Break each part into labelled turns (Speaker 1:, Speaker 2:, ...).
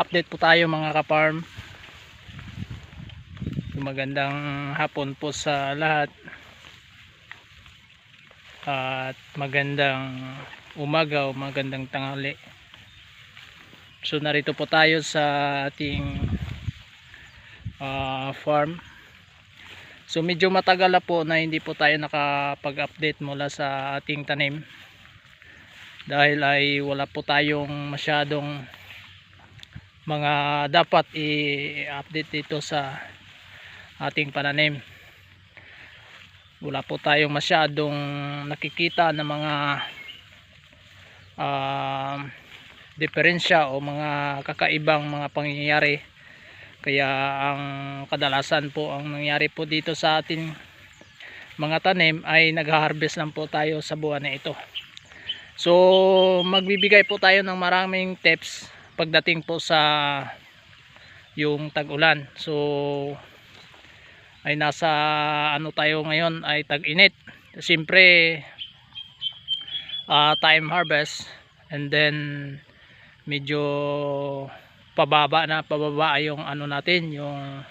Speaker 1: update po tayo mga kaparm magandang hapon po sa lahat. At magandang umaga o magandang tanghali. So narito po tayo sa ating ah, farm. So medyo matagal na po na hindi po tayo nakapag-update mula sa ating tanim. Dahil ay wala po tayong masyadong mga dapat i-update dito sa ating pananim. Wala po tayong masyadong nakikita ng mga uh, diferensya o mga kakaibang mga pangyayari. Kaya ang kadalasan po ang nangyari po dito sa ating mga tanim ay nag-harvest lang po tayo sa buwan na ito. So magbibigay po tayo ng maraming tips pagdating po sa yung tag-ulan. So ay nasa ano tayo ngayon ay tag-init. Siyempre uh, time harvest and then medyo pababa na pababa yung ano natin yung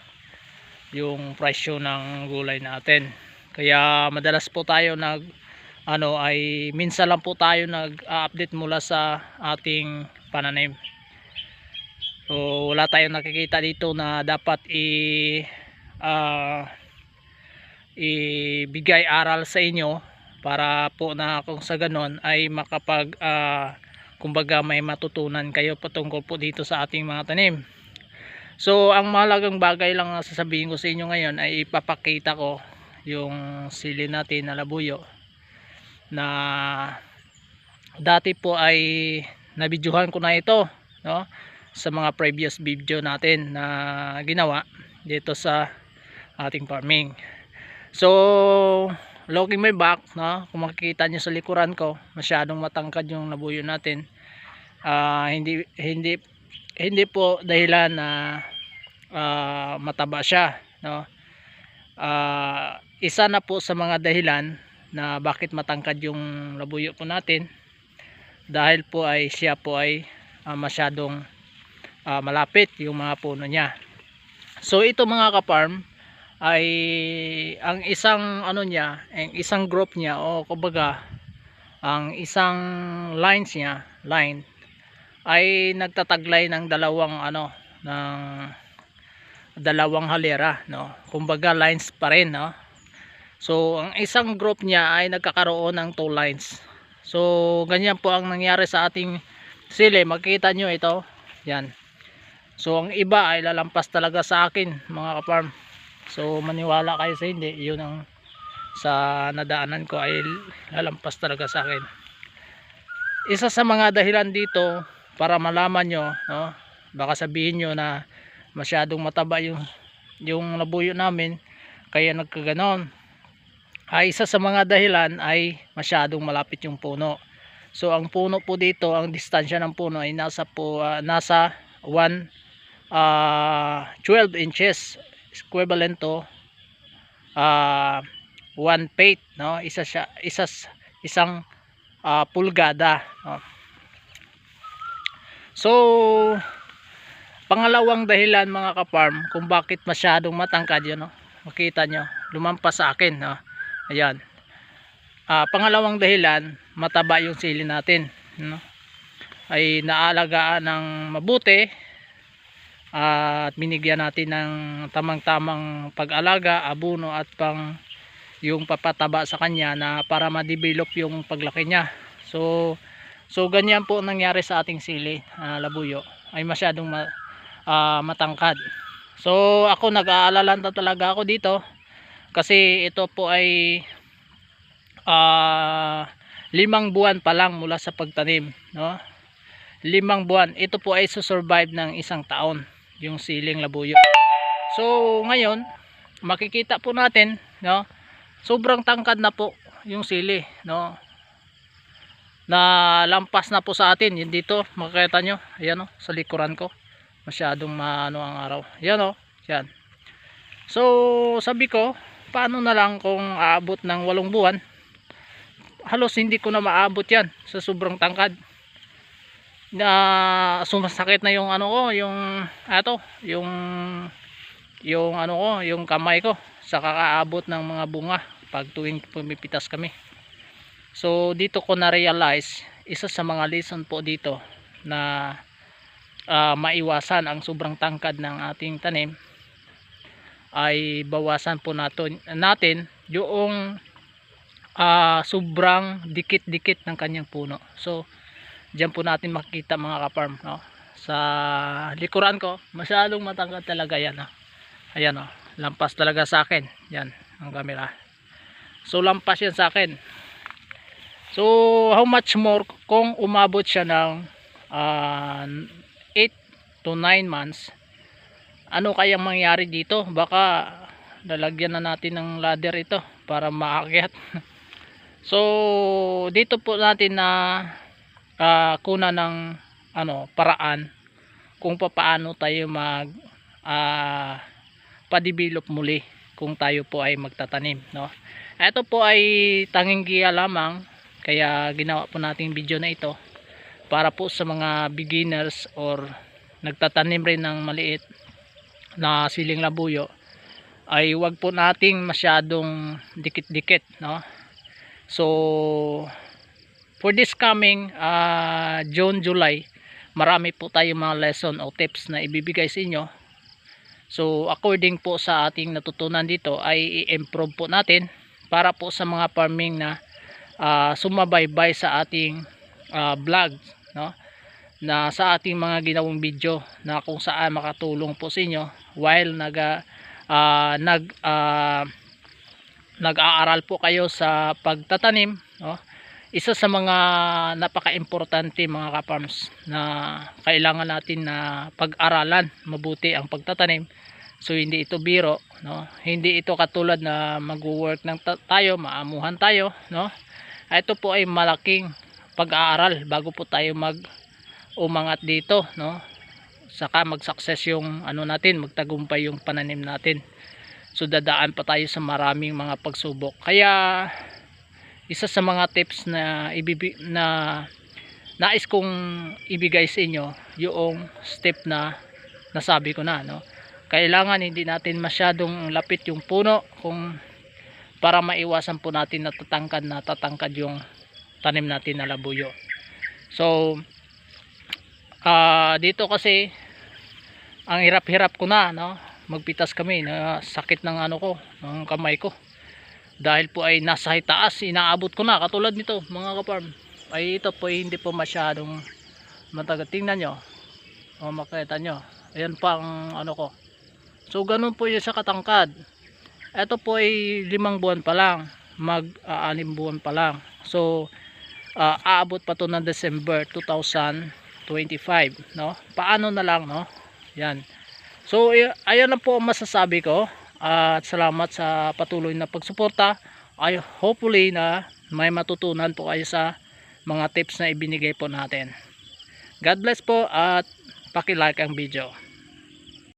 Speaker 1: yung presyo ng gulay natin. Kaya madalas po tayo nag ano ay minsan lang po tayo nag-update mula sa ating pananim so wala tayong nakikita dito na dapat i uh, ibigay aral sa inyo para po na kung sa ganon ay makapag uh, kumbaga may matutunan kayo patungkol po dito sa ating mga tanim. So ang mahalagang bagay lang na sasabihin ko sa inyo ngayon ay ipapakita ko yung sili natin na labuyo na dati po ay nabidyohan ko na ito no sa mga previous video natin na ginawa dito sa ating farming so looking my back no? kung makikita nyo sa likuran ko masyadong matangkad yung nabuyo natin uh, hindi hindi hindi po dahilan na uh, mataba siya no uh, isa na po sa mga dahilan na bakit matangkad yung labuyo po natin dahil po ay siya po ay uh, masyadong uh, malapit yung mga puno niya. So ito mga kaparm ay ang isang ano niya ang isang group niya o kumbaga ang isang lines niya line ay nagtataglay ng dalawang ano ng dalawang halera no? Kumbaga lines pa rin no? So ang isang group niya ay nagkakaroon ng two lines. So ganyan po ang nangyari sa ating sili. Makita nyo ito. Yan so ang iba ay lalampas talaga sa akin mga kaparm so maniwala kayo sa hindi yun ang sa nadaanan ko ay lalampas talaga sa akin. Isa sa mga dahilan dito para malaman nyo no, baka sabihin nyo na masyadong mataba yung yung labuyo namin kaya nagkaganon. Ay isa sa mga dahilan ay masyadong malapit yung puno. So ang puno po dito ang distansya ng puno ay nasa po uh, nasa 1 uh, 12 inches equivalent to uh, one feet no? Isa siya isa isang uh, pulgada no? so pangalawang dahilan mga ka-farm kung bakit masyadong matangkad yun no? Makita nyo lumampas sa akin no? Ayan. Uh, pangalawang dahilan mataba yung sili natin no? Ay naalagaan ng mabuti at binigyan natin ng tamang-tamang pag-alaga, abuno at pang yung papataba sa kanya na para ma-develop yung paglaki niya. So so ganyan po nangyari sa ating sili, uh, labuyo. Ay masyadong ma, uh, matangkad. So ako nag-aalala talaga ako dito kasi ito po ay uh, limang buwan pa lang mula sa pagtanim, no? Limang buwan. Ito po ay susurvive ng isang taon yung siling labuyo. So ngayon makikita po natin no sobrang tangkad na po yung sili no. Na lampas na po sa atin. Yun dito makikita nyo. Ayan o sa likuran ko. Masyadong maano ang araw. Yan o yan so sabi ko paano na lang kung aabot ng walong buwan? Halos hindi ko na maabot yan sa sobrang tangkad na sumasakit na yung ano ko yung ato yung yung ano ko yung kamay ko sa kakaabot ng mga bunga pag tuwing pumipitas kami. So dito ko na realize isa sa mga lesson po dito na ah, maiwasan ang sobrang tangkad ng ating tanim ay bawasan po natin, natin yung ah, sobrang dikit-dikit ng kanyang puno. So Diyan po natin makikita mga kaparm no? sa likuran ko masyadong matangkad talaga yan no? ayan no? lampas talaga sa akin yan ang camera so lampas yan sa akin so how much more kung umabot siya ng 8 to 9 months ano kayang mangyari dito baka lalagyan na natin ng ladder ito para maakyat so dito po natin na ah, kuna ng ano paraan kung paano tayo mag ah, pa-develop muli kung tayo po ay magtatanim no? Ito po ay tanging giya lamang kaya ginawa po nating video na ito para po sa mga beginners or nagtatanim rin ng maliit na siling labuyo ay wag po nating masyadong dikit-dikit no? So for this coming ah, June, July marami po tayong mga lesson o tips na ibibigay sa inyo so according po sa ating natutunan dito ay i-improve po natin para po sa mga farming na ah, sumabaybay sa ating ah, vlog no? na sa ating mga ginawang video na kung saan makatulong po sa inyo while nag ah, nag ah, nag-aaral po kayo sa pagtatanim no? Isa sa mga napaka-importante mga kaparms na kailangan natin na pag-aralan. Mabuti ang pagtatanim. So hindi ito biro no? Hindi ito katulad na mag-work ng ta- tayo maamuhan tayo no? Ito po ay malaking pag-aaral bago po tayo mag umangat dito no? Saka mag-success yung ano natin magtagumpay yung pananim natin. So dadaan pa tayo sa maraming mga pagsubok. Kaya isa sa mga tips na ibibi na nais kong ibigay sa inyo yung step na nasabi ko na no? Kailangan hindi natin masyadong lapit yung puno kung para maiwasan po natin na tatangkad na tatangkad yung tanim natin na labuyo. So ah dito kasi ang hirap-hirap ko na no? Magpitas kami na sakit ng ano ko ng kamay ko dahil po ay nasa taas inaabot ko na katulad nito mga kaparm. Ay ito po ay hindi po masyadong matagal. Tingnan nyo. O makita nyo. Ayan pa ang ano ko. So ganun po yung sa katangkad. Ito po ay limang buwan pa lang. Mag aanim buwan pa lang. So ah, aabot pa to ng December 2025 no? Paano na lang no? Yan. So ay- ayan lang po ang masasabi ko at salamat sa patuloy na pagsuporta. Ay hopefully na may matutunan po kayo sa mga tips na ibinigay po natin. God bless po at paki-like ang video